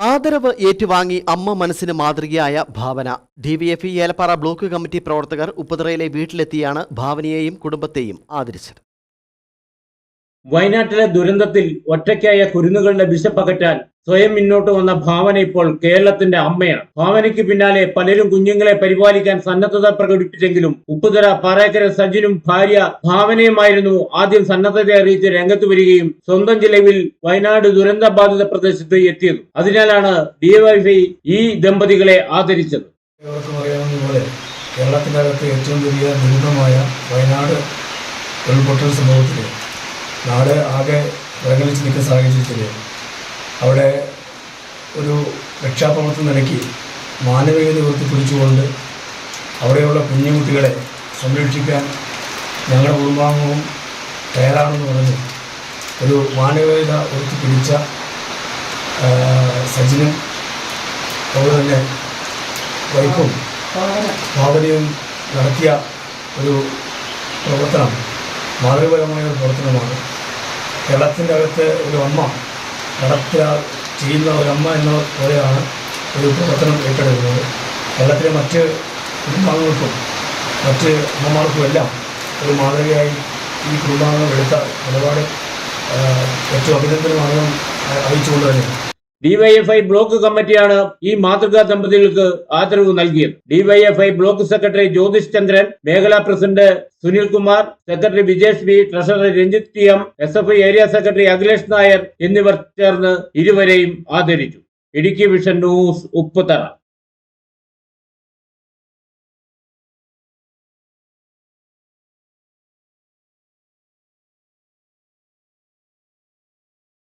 ആദരവ് ഏറ്റുവാങ്ങി അമ്മ മനസ്സിന് മാതൃകയായ ഭാവന. D V F E Elappara block committee പ്രവർത്തകർ ഉപ്പുതറയിലെ വീട്ടിലെത്തിയാണ് ഭാവനയെയും കുടുംബത്തെയും ആദരിച്ചത്. വയനാട്ടിലെ ദുരന്തത്തിൽ ഒറ്റയ്ക്കായ കുരുന്നുകളുടെ വിശപ്പകറ്റാൻ സ്വയം മുന്നോട്ട് വന്ന ഭാവന ഇപ്പോൾ കേരളത്തിന്റെ അമ്മയാണ്. ഭാവനയ്ക്ക് പിന്നാലെ പലരും കുഞ്ഞുങ്ങളെ പരിപാലിക്കാൻ സന്നദ്ധത പ്രകടിപ്പിച്ചെങ്കിലും ഉപ്പുതര പാറേക്കര സജിനും ഭാര്യ ഭാവനയുമായിരുന്നു ആദ്യം സന്നദ്ധത അറിയിച്ച് രംഗത്ത് വരികയും സ്വന്തം ജില്ലയിൽ വയനാട് ദുരന്ത ബാധിത പ്രദേശത്ത് എത്തിയത്. അതിനാലാണ് ഡിവൈഫൈ ഈ ദമ്പതികളെ ആദരിച്ചത്. അകത്ത് ഏറ്റവും വലിയ ദുരിതമായ വയനാട് ഉരുൾപൊട്ടൽ സംഭവത്തിൽ നാട് ആകെ വിറങ്ങലിച്ച് നിൽക്കുന്ന സാഹചര്യത്തിൽ അവിടെ ഒരു രക്ഷാപ്രവർത്തനം നിലയ്ക്ക് മാനവികത ഉയർത്തിപ്പിടിച്ചുകൊണ്ട് അവിടെയുള്ള കുഞ്ഞുകുട്ടികളെ സംരക്ഷിക്കാൻ ഞങ്ങളുടെ കുടുംബാംഗവും തയ്യാറാണെന്ന് പറഞ്ഞ് ഒരു മാനവികത ഉയർത്തിപ്പിടിച്ച സജിനും അതുപോലെ തന്നെ വൈഫും ഭാവനയും നടത്തിയ ഒരു പ്രവർത്തനം മാതൃപരമായ ഒരു പ്രവർത്തനമാണ്. കേരളത്തിന്റെ അകത്ത് ഒരു അമ്മ നടത്തുക ചെയ്യുന്ന ഒരു അമ്മ എന്ന പോലെയാണ് ഒരു പ്രവർത്തനം ഏറ്റെടുക്കുന്നത്. കേരളത്തിലെ മറ്റ് കുടുംബാംഗങ്ങൾക്കും മറ്റ് അമ്മമാർക്കും എല്ലാം ഒരു മാതൃകയായി ഈ കുടുംബാംഗങ്ങൾ എടുത്ത നിലപാട് ഏറ്റവും അഭിനന്ദനമാണ് അറിയിച്ചുകൊണ്ട് തന്നെ ഡിവൈഎഫ്ഐ ബ്ലോക്ക് കമ്മിറ്റിയാണ് ഈ മാതൃകാ ദമ്പതികൾക്ക് ആദരവ് നൽകിയത്. DYFI block secretary Jyothish Chandran മേഖലാ president Sunil Kumar secretary Vijesh V treasurer Ranjith T M S F area secretary Akhilesh Nair എന്നിവർ ചേർന്ന് ഇരുവരെയും ആദരിച്ചു. Idukki vision news Upputhara.